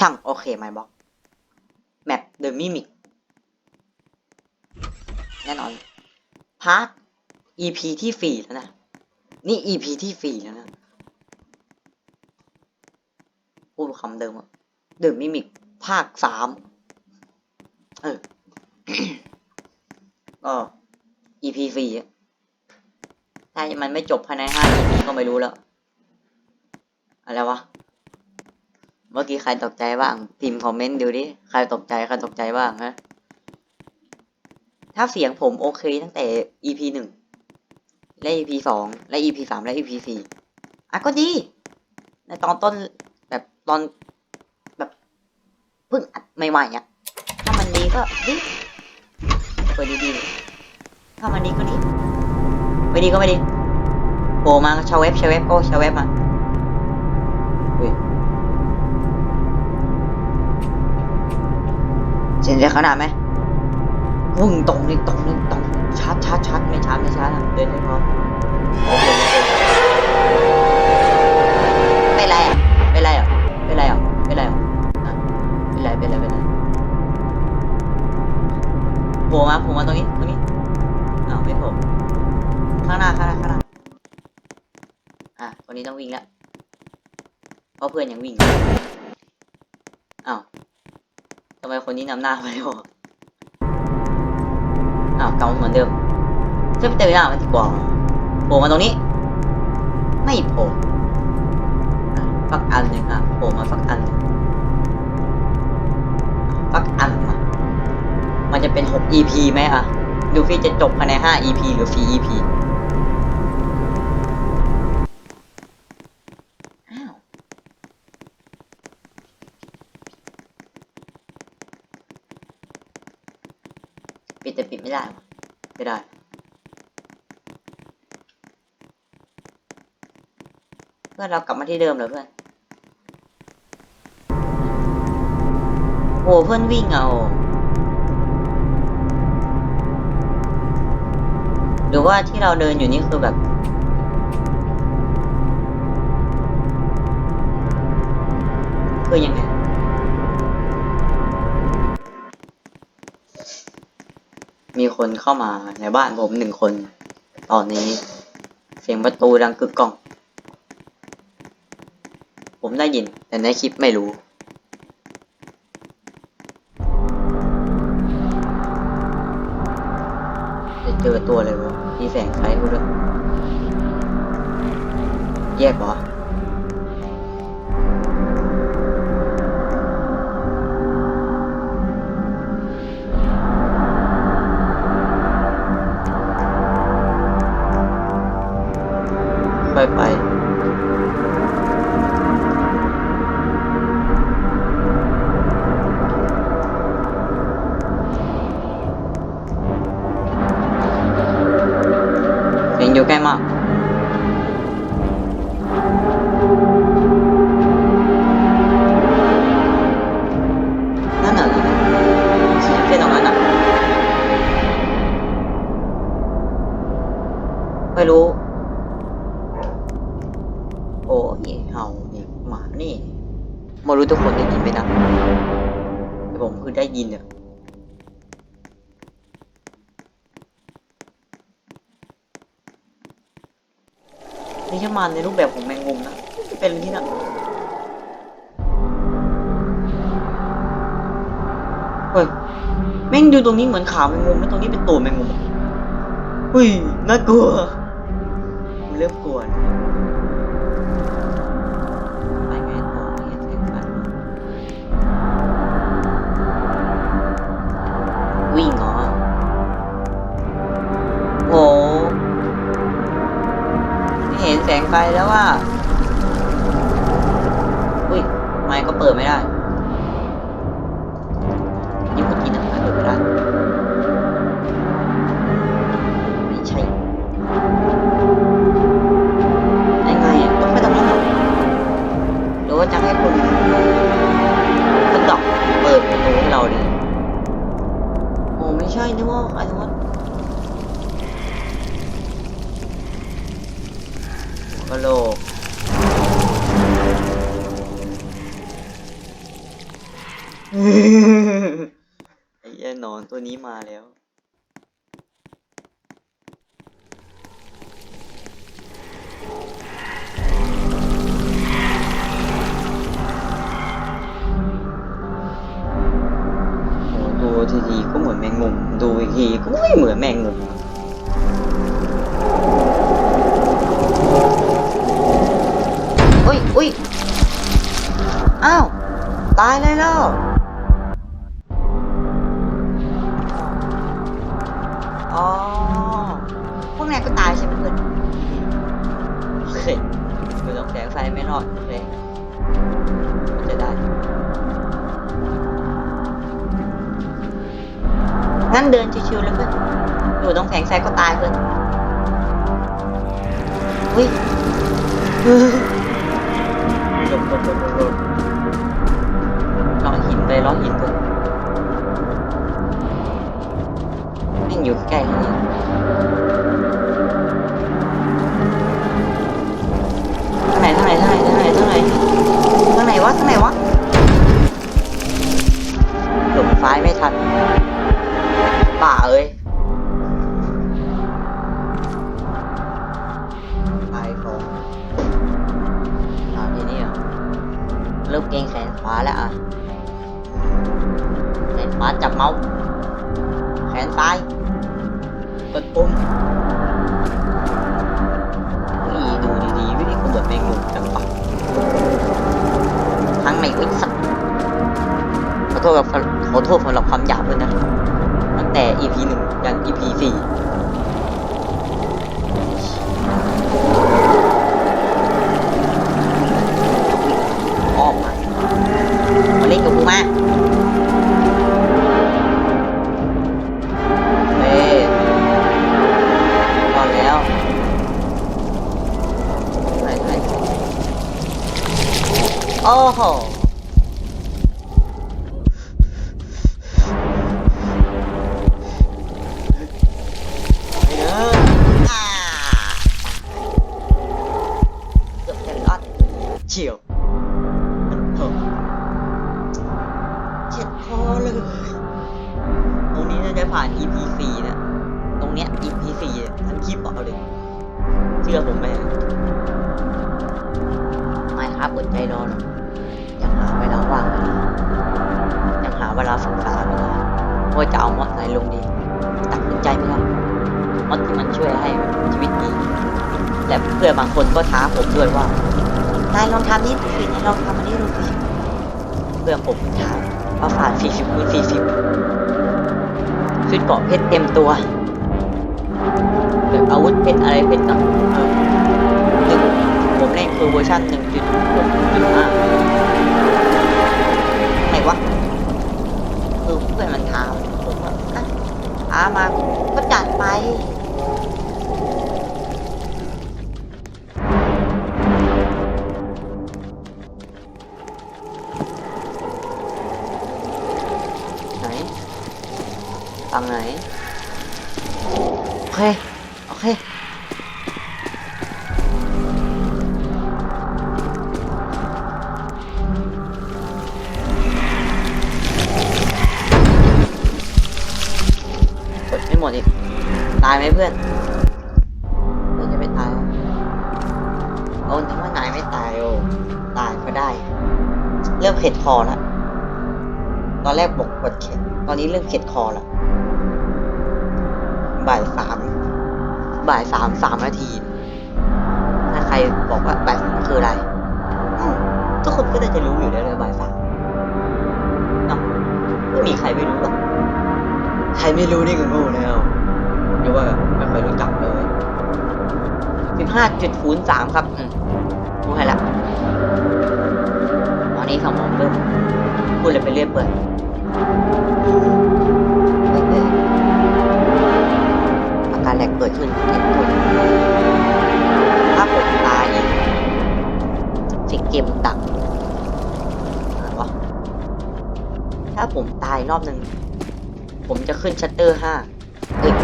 ช่างโอเคไมบ็อกแมปเดอะมิมิกแน่นอนพาร์ท EP ที่สี่แล้วนะ นี่ EP ที่สี่แล้วนะ พูดคำเดิมอะเดอะมิมิกภาคสามเออก็ EP สี่อะถ้ามันไม่จบภายในห้า EP ก็ไม่รู้แล้ว อะไรวะ เมื่อกี้ใครตกใจบ้าง พิมพ์คอมเมนต์ดูดิ ใครตกใจ ใครตกใจบ้างฮะ ถ้าเสียงผมโอเคตั้งแต่ EP หนึ่งและ EP สองและ EP สามและ EP สี่อะก็ดี ในตอนต้นแบบตอนแบบเพิ่งอัดใหม่ๆอะ ถ้ามันดีก็ดีเปิดดีๆ ถ้ามันดีก็ดี ไม่ดีก็ไม่ดีโผล่มาชาวเว็บชาวเว็บโอ้ชาวเว็บมา เสียงจขนาดไหมวุ่งตรงนี่ตรงนี่ตรงชาร์จชาร์จชาร์จไม่ชาร์จไม่ชาร์จเดินให้พร้อมโอเคโอเคเป็นไรอะเป็นไรอะเป็นไรอะเป็นไรอะอะเป็นไรเป็นไรเป็นไรโผล่มาโผล่มาตรงนี้ตรงนี้อ้าวไม่โผล่ข้างหน้าข้างหน้าข้างหน้าอะคนนี้ต้องวิ่งแล้วเพราะเพื่อนยังวิ่งอ้าว ทำไมคนนี้นำหน้าไปไม่บอกอ้าวเก่าเหมือนเดิมจะไปเตะหน้ามันดีกว่าโผล่มาตรงนี้ ไม่โผล่ฟักอันหนึ่งอะโผล่มาฟักอันหนึ่งฟักอันมามันจะเป็น 6 EP ไหมอะ ดูฟี่จะจบภายใน 5 EP หรือ 4 EP ปิดแต่ปิดไม่ได้ไม่ได้เพื่อนเรากลับมาที่เดิมเหรอเพื่อนโอ้เพื่อนวิ่งเอาหรือว่าที่เราเดินอยู่นี่คือแบบ คนเข้ามาในบ้านผมหนึ่งคน ตอนนี้ เสียงประตูดังกึกก้อง ผมได้ยิน แต่ในคลิปไม่รู้ จะเจอตัวอะไรวะมีแสงไฟกูด้วยแยกเหรอ ค่อ นี่ใช่มันในรูปแบบของแมงมุมนะ เป็นที่นั่นเฮ้ยแม่งดูตรงนี้เหมือนขาแมงมุมแล้วตรงนี้เป็นตัวแมงมุมอะเฮ้ยน่ากลัวเริ่มกลัวนะ กะโหลกไอ้เหี้ยหนอนตัวนี้มาแล้ว โอ้ดูทีๆก็เหมือนแมงมุม ดูอีกทีก็ไม่เหมือนแมงมุม ไม่ต้องแสงไฟไม่รอดโอเคจะได้ งั้นเดินชิวๆเลยเพื่อนอยู่ตรงแผงไฟก็ตายเพื่อนอุ้ยหลบหลบหลบหลบล้อหินไปล้อหินเพื่อนแม่งอยู่ใกล้ๆนี่ท ษกับขอโทษสำหรับความหยาบด้วยนะ ตั้งแต่ EP หนึ่งยัน EP สี่ออกมามาเล่นกับกูมา ว่าจะเอามอดไหนลงดีตัดสินใจไม่ได้มอดที่มันช่วยให้ชีวิตดีและเพื่อนบางคนก็ท้าผมด้วยว่านายลองทำนี่ดูสินายลองทำอันนี้ดูสิเพื่อนผมท้าว่าผ่าน40คูณ40ชุดเกาะเพชรเต็มตัวแบบอาวุธเพชรอะไรเพชรต่างเออหนึ่งผมเล่นคือเวอร์ชัน1.6.5ไหนวะคือเพื่อนมันท้า มาก็จัดไป ไหนฝั่งไหน ตายไหมเพื่อนเพื่อนจะไม่ตายโอ้นึกว่านายไม่ตายโอ้ตายก็ได้ เริ่มเข็ดคอล้วตอนแรกบอกปวดเข็ดตอนนี้เริ่มเข็ดคอล้วบ่ายสามบ่ายสามสามนาที ถ้าใครบอกว่าบ่ายสามคืออะไรทุกคนก็น่าจะรู้อยู่แล้วเลยบ่ายสามไม่มีใครไม่รู้หรอกใครไม่รู้นี่ก็โง่แล้ว เรียกว่าไม่เคยรู้จักเลยสิบห้าจุดศูนย์สามครับอืมรู้ให้ละตอนนี้สมองเริ่มพูดเลยไปเรื่อยเปื่อยอาการแหลกเกิดขึ้นเห็นผลถ้าผมตาอีกสิเกมดักถ้าผมตายรอบหนึ่ง ผมจะขึ้นชัตเตอร์ห้าเอ้ย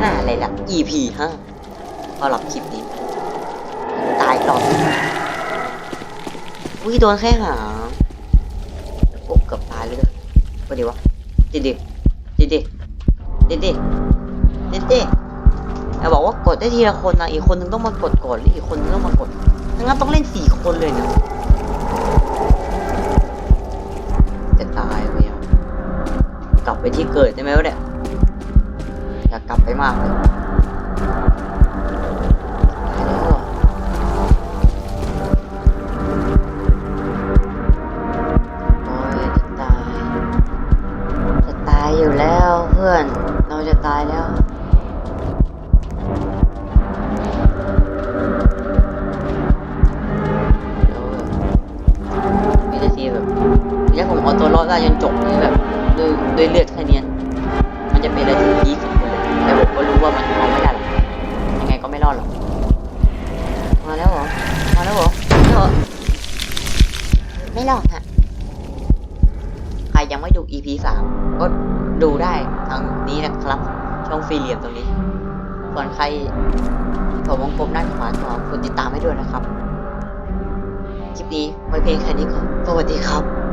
ห้าอะไรล่ะ EP ห้าสำหรับคลิปนี้ ตายรอบหนึ่งอุ้ยโดนแค่หางโอ้เกือบตายเลยเด้อก็ดีวะติดดิติดดิติดดิติดดิแต่บอกว่ากดได้ทีละคนนะอีกคนนึงต้องมากดก่อนหรืออีกคนนึงต้องมากดงั้นต้องเล่นสี่คนเลยเนี่ยจะตายไปอะกลับไปที่เกิดได้ไหมวะเนี่ย เราจะตายแล้วแล้วแบบวินาทีแบบถ้าผมเอาตัวรอดได้จนจบนี่แบบด้วยด้วยเลือดแค่เนี้มันจะเป็นอะไรที่พีคสุดเลยแต่ผมก็รู้ว่ามันเอาไม่ได้หรอกยังไงก็ไม่รอดหรอก มาแล้วเหรอ มาแล้วเหรอมาแล้วเหรอไม่รอดฮะใครยังไม่ดู EP สามก็ดูได้ทางนี้นะครับ ช่องฟรีเหลี่ยมตรงนี้ส่วนใครผมวงกลมด้านขวาก็กดติดตามให้ด้วยนะครับ คลิปนี้ไว้เพียงแค่นี้ก่อนสวัสดีครับ